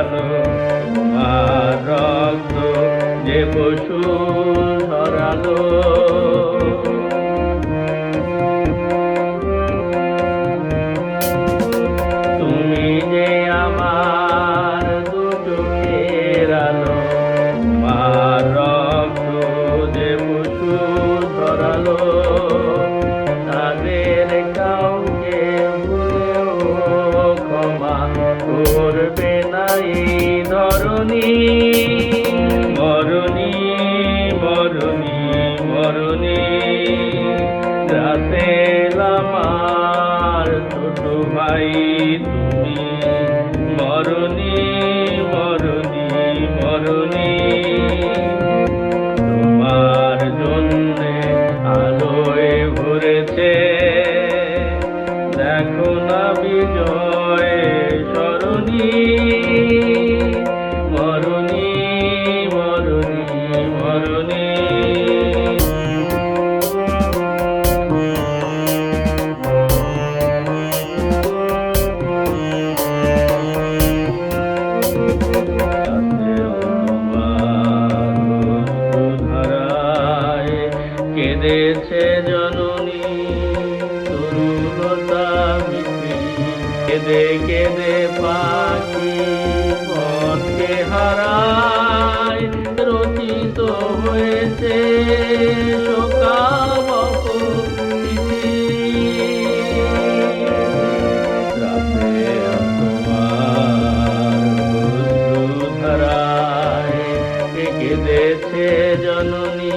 Hello. মরণী মরণী মরণী রাতেল আমার ছোট ভাই কেঁদেছে জননী মিত্রি কেঁদে কেঁদে পাখি পথকে হারায় রচিত হয়েছে জননী।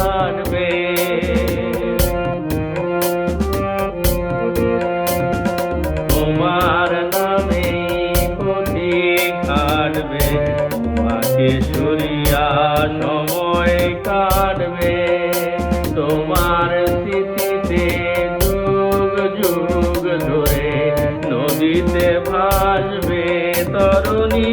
তোমার স্মৃতিতে যুগ যুগ ধরে নদীতে ভাসবে তরুণী।